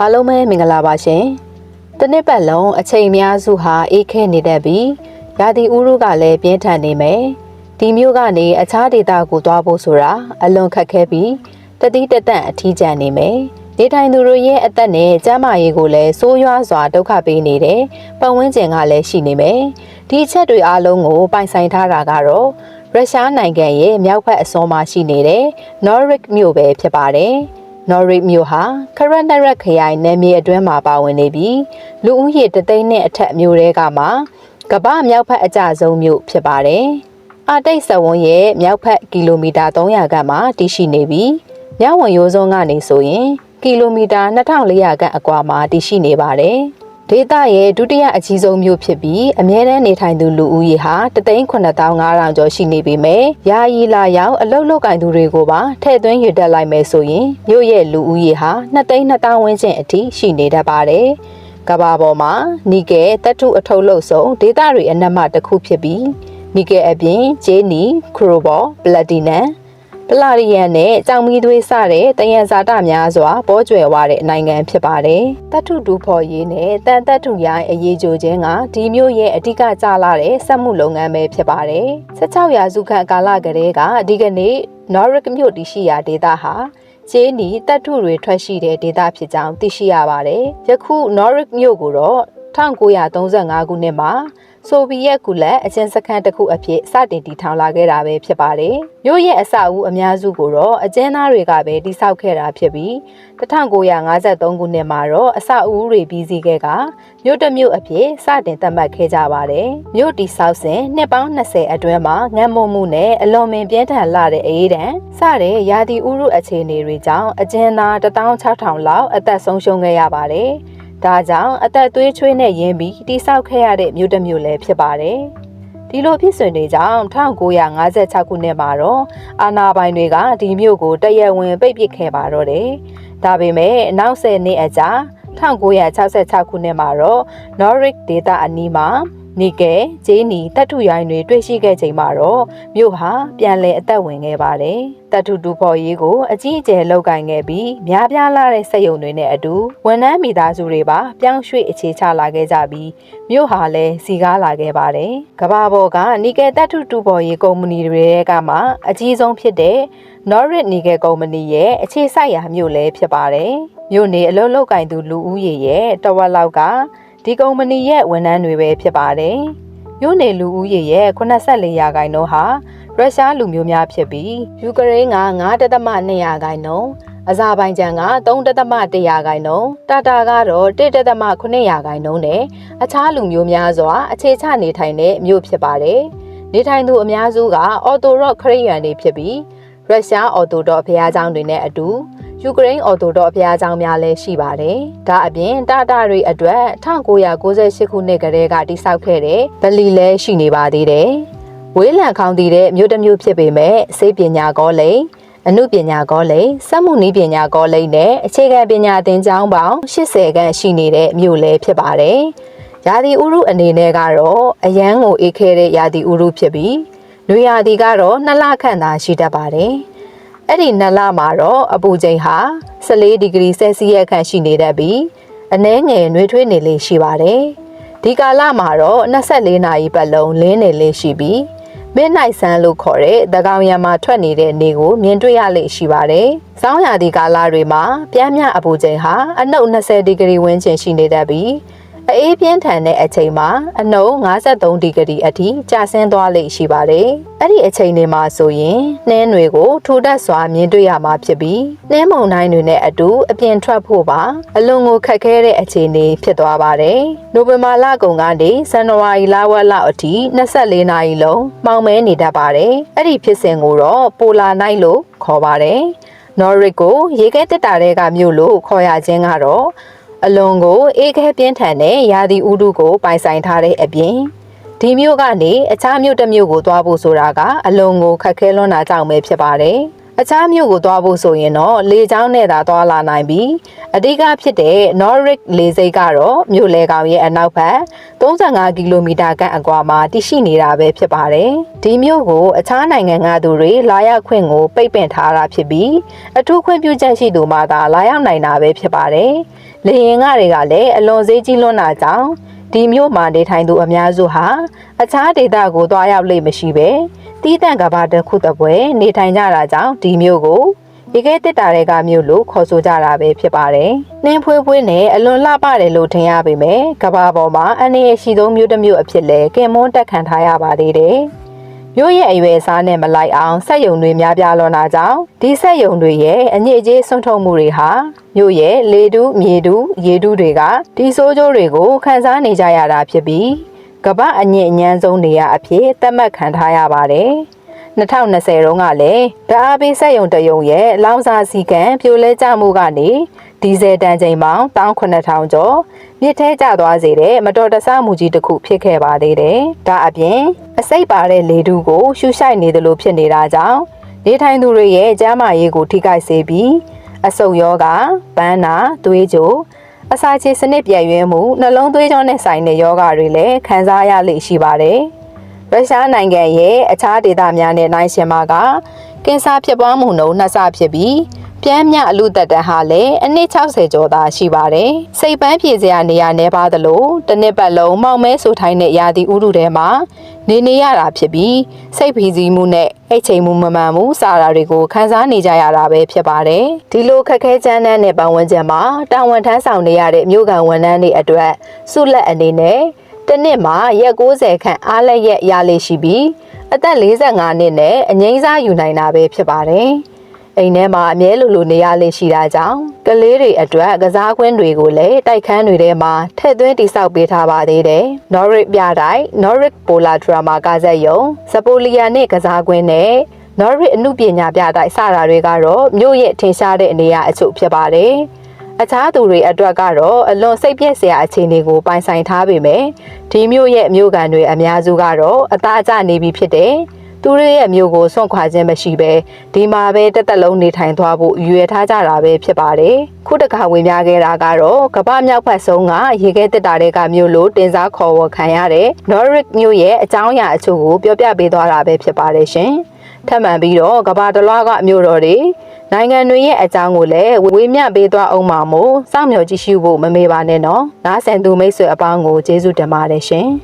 အားလုံးပဲမင်္ဂလာပါရှင်။တစ်နှစ်ပတ်လုံးအချိန်အများစုဟာအေးခဲနေတတ်ပြီးရာသီဥတုကလည်းပြင်းထန်နေမယ်။ဒီမျိုးကနေအခြားဒေသကိုသွားဖို့ဆိုတာအလွန်ခက်ခဲပြီးတတိတတန့်အထီးကျန်နေမယ်။နေထိုင်သူတို့ရဲ့အသက်နဲ့ကျန်းမာရေးကိုလည်းဆိုးရွားစွာဒုက္ခပေးနေတယ်။ပတ်ဝန်းကျင်ကလည်းရှိနေမယ်။ဒီအချက်တွေအားလုံးကိုပိုင်ဆိုင်ထားတာကတော့ရုရှားနိုင်ငံရဲ့မြောက်ဘက်အစွန်မှာရှိနေတဲ့ Norwich မြို့ပဲဖြစ်ပါတယ်။ Norwich မြို့ဟာခရနရက်ခရိုင်နယ်မြေအတွင်းမှာပါဝင်နေပြီးလူဦးရေတသိန်းနဲ့အထက်မြို့တွေကမှကမ္ဘာမြောက်ဘက်အကျဆုံးမြို့ဖြစ်ပါတယ်။အာတိတ်စဝန်းရဲ့မြောက်ဘက်ကီလိုမီတာ300ခန့်မှာတည်ရှိနေပြီးမြောက်ဝင်ရိုးစွန်းကနေဆိုရင်ကီလိုမီတာ2400ခန့်အကွာမှာတည်ရှိနေပါတယ်။ ဒေသရဲ့ဒုတိယအကြီးဆုံးမြို့ဖြစ်ပြီးအမြဲတမ်းနေထိုင်သူလူဦးရေဟာ3,95000ကျော်ရှိနေပေမဲ့ယာယီလာရောက်အလုတ်လုတ်ကင်သူတွေကိုပါထည့်သွင်းရတက်လိုက်မယ်ဆိုရင်မြို့ရဲ့လူဦးရေဟာ2,200ဝန်းကျင်အထိရှိနေတတ်ပါတယ်။ကမ္ဘာပေါ်မှာနီကယ်တတုအထုပ်လုပ်ဆုံးဒေသတွေအနက်မှတစ်ခုဖြစ်ပြီးနီကယ်အပြင်ဂျေနီခရိုဘော်ပလက်တီနမ် ပလာရီယန်နဲ့ကြောင်မီသွေးစတဲ့တယံဇာတများစွာပေါ်ကျွယ်ဝတဲ့နိုင်ငံဖြစ်ပါတယ်။တထုတူဖော်ရေးနဲ့တန်တထုရိုင်းအရေးကြိုခြင်းကဒီမျိုးရဲ့အဓိကကြလာတဲ့စက်မှုလုပ်ငန်းပဲဖြစ်ပါတယ်။16ရာစုခန့်ကာလကတည်းကဒီကနေ့ Norwich မြို့တည်ရှိရာဒေသဟာကျင်းနီတထုတွေထွက်ရှိတဲ့ဒေသဖြစ်ကြောင်းသိရှိရပါတယ်။ယခု Norwich မြို့ကိုတော့1935ခုနှစ်မှာ ဆိုဗီယက်ကူလက်အကျဉ်းစခန်းတစ်ခုအဖြစ်စတင်တည်ထောင်လာခဲ့တာပဲဖြစ်ပါတယ်။မြို့ရဲ့အဆောက်အဦအများစုကိုတော့အကျဉ်းသားတွေကပဲတည်ဆောက်ခဲ့တာဖြစ်ပြီး1953ခုနှစ်မှာတော့အဆောက်အဦတွေပြီးစီးခဲ့ကမြို့တစ်မြို့အဖြစ်စတင်သတ်မှတ်ခဲ့ကြပါတယ်။မြို့တည်ဆောက်စဉ်နှစ်ပေါင်း20အတွင်းမှာငတ်မွတ်မှုနဲ့အလွန်ပင်ပြင်းထန်လာတဲ့အေးဒဏ်စတဲ့ရာသီဥတုအခြေအနေတွေကြောင့်အကျဉ်းသား16000လောက်အသက်ဆုံးရှုံးခဲ့ရပါတယ်။ ဒါကြောင့်အသက်သွေးချွေးနဲ့ရင်းပြီးတိဆောက်ခဲ့ရတဲ့မြို့တစ်မြို့လည်းဖြစ်ပါတယ်။ဒီလိုဖြစ်စဉ်တွေကြောင့်1956ခုနှစ်မှာတော့အာနာပိုင်တွေကဒီမြို့ကိုတရက်ဝင်ပိတ်ပစ်ခဲ့ပါတော့တယ်။ဒါပေမဲ့နောက်10နှစ်အကြာ1966ခုနှစ်မှာတော့ Norwich ဒေသအနီးမှာ နီကယ်ဂျေးနီတတ်ထုရိုင်းတွေတွေ့ရှိခဲ့ချိန်မှာတော့မြို့ဟာပြန်လည်အသက်ဝင်ခဲ့ပါတယ်။တတ်ထုတူဖော်ရေးကိုအကြီးအကျယ်လုပ်ကင်ခဲ့ပြီးများပြားလာတဲ့စက်ရုံတွေနဲ့အတူဝန်ထမ်းမိသားစုတွေပါပြောင်းရွှေ့အခြေချလာခဲ့ကြပြီးမြို့ဟာလည်းစီကားလာခဲ့ပါတယ်။ကမ္ဘာပေါ်ကနီကယ်တတ်ထုတူဖော်ရေးကုမ္ပဏီတွေကမှအကြီးဆုံးဖြစ်တဲ့ Norwich Nickel ကုမ္ပဏီရဲ့အခြေစိုက်ရာမြို့လည်းဖြစ်ပါတယ်။မြို့နေအလုပ်လုပ်ကင်သူလူဦးရေရဲ့တဝက်လောက်က ဒီကုမ္ပဏီရဲ့ဝန်ထမ်းတွေပဲဖြစ်ပါတယ်။မြို့နယ်လူဦးရေရဲ့84ရာခိုင်နှုန်းဟာရုရှားလူမျိုးများဖြစ်ပြီးယူကရိန်းက9.2ရာခိုင်နှုန်းအဇာဘိုင်ဂျန်က3.1ရာခိုင်နှုန်းတာတာကတော့1.9ရာခိုင်နှုန်းနဲ့အခြားလူမျိုးများစွာအခြေချနေထိုင်တဲ့မြို့ဖြစ်ပါတယ်။နေထိုင်သူအများစုကအော်တိုရော့ခရစ်ယာန်တွေဖြစ်ပြီးရုရှားအော်တိုဒေါ့ဘုရားကျောင်းတွေနဲ့အတူ ယူကရိန်းအော်တိုဒေါ့ဘုရားကျောင်းများလည်းရှိပါတယ်။ဒါအပြင်တာတာတွေအတွက်1998ခုနှစ်ကတည်းကတိစောက်ခဲ့တဲ့ဗလီလည်းရှိနေပါသေးတယ်။ဝေးလံခေါင်တည်တဲ့မြို့တစ်မြို့ဖြစ်ပေမဲ့စိတ်ပညာကောလိပ်အမှုပညာကောလိပ်စက်မှုနည်းပညာကောလိပ်နဲ့အခြေခံပညာသင်ကျောင်းပေါင်း80ခန့်ရှိနေတဲ့မြို့လည်းဖြစ်ပါတယ်။ရာသီဥတုအနေနဲ့ကတော့အရန်ကိုအေးခဲတဲ့ရာသီဥတုဖြစ်ပြီးနွေရာသီကတော့နှစ်လခန့်သာရှိတတ်ပါတယ်။ အဲ့ဒီနှစ်လမှာတော့အပူချိန်ဟာ14ဒီဂရီဆဲစီယပ်ခန့်ရှိနေတတ်ပြီးအနည်းငယ်နှွေးထွေးနေလေးရှိပါတယ်။ဒီကာလမှာတော့24နာရီပတ်လုံးလင်းနေလေးရှိပြီး midnight sun လို့ခေါ်တဲ့သကောင်ရံမှာထွက်နေတဲ့နေကိုမြင်တွေ့ရလေရှိပါတယ်။စောင်းရာသီကာလတွေမှာပြင်းပြအပူချိန်ဟာအနှုတ်20ဒီဂရီဝန်းကျင်ရှိနေတတ်ပြီး အေးပြင်းထန်တဲ့အချိန်မှာအနှုတ်53ဒီဂရီအထိကျဆင်းသွားလေရှိပါတယ်။အဲ့ဒီအချိန်တွေမှာဆိုရင်နှင်းတွေကိုထူထပ်စွာမြင်တွေ့ရမှာဖြစ်ပြီးနှင်းမုန်တိုင်းတွေနဲ့အတူအပြင်ထွက်ဖို့ပါအလွန်ကိုခက်ခဲတဲ့အခြေအနေဖြစ်သွားပါတယ်။နိုဝင်ဘာလကုန်ကနေဇန်နဝါရီလဝက်လောက်အထိ24နာရီလုံးမှောင်မဲနေတတ်ပါတယ်။အဲ့ဒီဖြစ်စဉ်ကိုတော့ပိုလာနိုင်လို့ခေါ်ပါတယ်။ Norwich ကိုရေခဲတက်တာတွေကမြို့လို့ခေါ်ရခြင်းကတော့ အလွန်ကိုအေးခဲပြင်းထန်တဲ့ရာသီဥတုကိုပိုင်ဆိုင်ထားတဲ့အပြင်ဒီမြို့ကနေအခြားမြို့တစ်မြို့ကိုသွားဖို့ဆိုတာကအလွန်ကိုခက်ခဲလွန်းတာကြောင့်ပဲဖြစ်ပါတယ် အခြားမြို့ကိုသွားဖို့ဆိုရင်တော့လေကြောင်းနဲ့သာသွားလာနိုင်ပြီးအဓိကဖြစ်တဲ့ Norwich လေဆိပ်ကတော့မြို့လေကောင်ရဲ့အနောက်ဘက်35ကီလိုမီတာခန့်အကွာမှာတည်ရှိနေတာပဲဖြစ်ပါတယ်။ဒီမြို့ကိုအခြားနိုင်ငံကသူတွေလာရောက်ခွင့်ကိုပိတ်ပင်ထားတာဖြစ်ပြီးအထူးခွင့်ပြုချက်ရှိသူမှသာလာရောက်နိုင်တာပဲဖြစ်ပါတယ်။လေရင်ကတွေကလည်းအလွန်ဈေးကြီးလွန်းတာကြောင့်ဒီမြို့မှာနေထိုင်သူအများစုဟာအခြားဒေသကိုသွားရောက်လေ့မရှိပဲ တီးတန့်ကဘာတစ်ခုတစ်ပွဲနေထိုင်ကြတာကြောင့်ဒီမြို့ကိုရေခဲတစ်တာတွေကမြို့လို့ခေါ်ဆိုကြတာပဲဖြစ်ပါတယ်။နှင်းဖွေးဖွေးနဲ့အလွန်လှပတယ်လို့ထင်ရပေမဲ့ကဘာပေါ်မှာအနေအရှိဆုံးမြို့တစ်မြို့အဖြစ်လဲကင်မွန်းတက်ခံထားရပါသေးတယ်။မြို့ရဲ့အရွယ်အစားနဲ့မလိုက်အောင်စက်ယုံတွေများပြားလွန်တာကြောင့်ဒီစက်ယုံတွေရဲ့အညစ်အကြေးဆွန့်ထုတ်မှုတွေဟာမြို့ရဲ့လေတူးမြေတူးရေတူးတွေကဒီဆိုးကျိုးတွေကိုခန်းစားနေကြရတာဖြစ်ပြီး ကမ္ဘာအညစ်အညမ်းဆုံးနေရအဖြစ်သတ်မှတ်ခံထားရပါတယ်။2020တုန်းကလည်းဓာတ်အားပေးစက်ယုံတယုံရဲ့လောင်စာစီကံပြိုလဲကျမှုကနေဒီဇယ်တန်ချိန်ပေါင်း18000ကျော်မြစ်ထဲကျသွားစေတဲ့မတော်တဆမှုကြီးတစ်ခုဖြစ်ခဲ့ပါသေးတယ်။ဒါအပြင်အစိတ်ပါတဲ့လေတူးကိုရှူရှိုက်နေသလိုဖြစ်နေတာကြောင့်နေထိုင်သူတွေရဲ့ကျန်းမာရေးကိုထိခိုက်စေပြီးအဆုတ်ယောဂ၊ပန်းနာ၊သွေးကြို အစာချေစနစ်ပြည့်ရွဲမှုနှလုံးသွေးကြောနဲ့ဆိုင်တဲ့ယောဂတွေလည်းခံစားရလိမ့်ရှိပါတယ်။ရုရှားနိုင်ငံရဲ့အခြားဒေသများနဲ့နိုင်ရှင်မှာကကင်ဆာဖြစ်ပွားမှုနှုန်းနှစ်ဆဖြစ်ပြီး ပြမ်းမြအလူသက်တန်းဟာလည်းအနည်း60ကျော်သာရှိပါတယ်။စိတ်ပန်းဖြည့်စရာနေရာနေပါသလိုတစ်နှစ်ပတ်လုံးမောင်မဲဆိုထိုင်းတဲ့ရာသီဥတုထဲမှာနေနေရတာဖြစ်ပြီးစိတ်ဖိစီးမှုနဲ့အိတ်ချိန်မှုမမှန်မှုစာရာတွေကိုခန်းစားနေကြရတာပဲဖြစ်ပါတယ်။ဒီလိုခက်ခဲကြမ်းတမ်းတဲ့ပတ်ဝန်းကျင်မှာတာဝန်ထမ်းဆောင်နေရတဲ့မြို့ကန်ဝန်ထမ်းတွေအတွက်ဆုလက်အနေနဲ့တစ်နှစ်မှာရက်60ခန့်အားလက်ရက်ရလေရှိပြီးအသက်45နှစ်နဲ့အငိမ့်စားယူနိုင်တာပဲဖြစ်ပါတယ်။ အိမ်ထဲမှာအမြဲလိုလိုနေရလေရှိတာကြောင့်ကလေးတွေအတွက်ကစားကွင်းတွေကိုလည်းတိုက်ခန်းတွေထဲမှာထည့်သွင်းတိစောက်ပေးထားပါသေးတယ်။ Norwich ပြတိုင်း Norwich Polar Drama ကဇက်ယုံစပိုလီယာနဲ့ကစားကွင်းနဲ့ Norwich အမှုပညာပြတိုက်စတာတွေကတော့မြို့ရဲ့ထင်ရှားတဲ့အနေအအချို့ဖြစ်ပါတယ်။အခြားသူတွေအတွက်ကတော့အလွန်စိတ်ပြည့်စရာအခြေအနေကိုပိုင်ဆိုင်ထားပေမဲ့ဒီမျိုးရဲ့မျိုးကန်တွေအများစုကတော့အသားကျနေပြီဖြစ်တယ်။ သူတို့ရဲ့မျိုးကိုစွန့်ခွာခြင်းမရှိပဲဒီမှာပဲတက်တက်လုံးနေထိုင်သွားဖို့ရွယ်ထားကြတာပဲဖြစ်ပါတယ်။ခုတခါဝင်များခဲ့တာကတော့ကပ္ပမြောက်ဖက်ဆုံးကရေခဲတက်တာတွေကမျိုးလို့တင်စားခေါ်ဝေါ်ခံရတဲ့ Norwich မျိုးရဲ့အကြောင်းအရာအချို့ကိုပြောပြပေးသွားတာပဲဖြစ်ပါတယ်ရှင်။ထပ်မံပြီးတော့ကဘာတလွားကအမျိုးတော်တွေနိုင်ငံတွေရဲ့အကြောင်းကိုလည်းဝေမျှပေးသွားအောင်ပါမို့စောင့်မျှော်ကြည့်ရှုဖို့မမေ့ပါနဲ့နော်။နားဆင်သူမိတ်ဆွေအပေါင်းကိုကျေးဇူးတင်ပါတယ်ရှင်။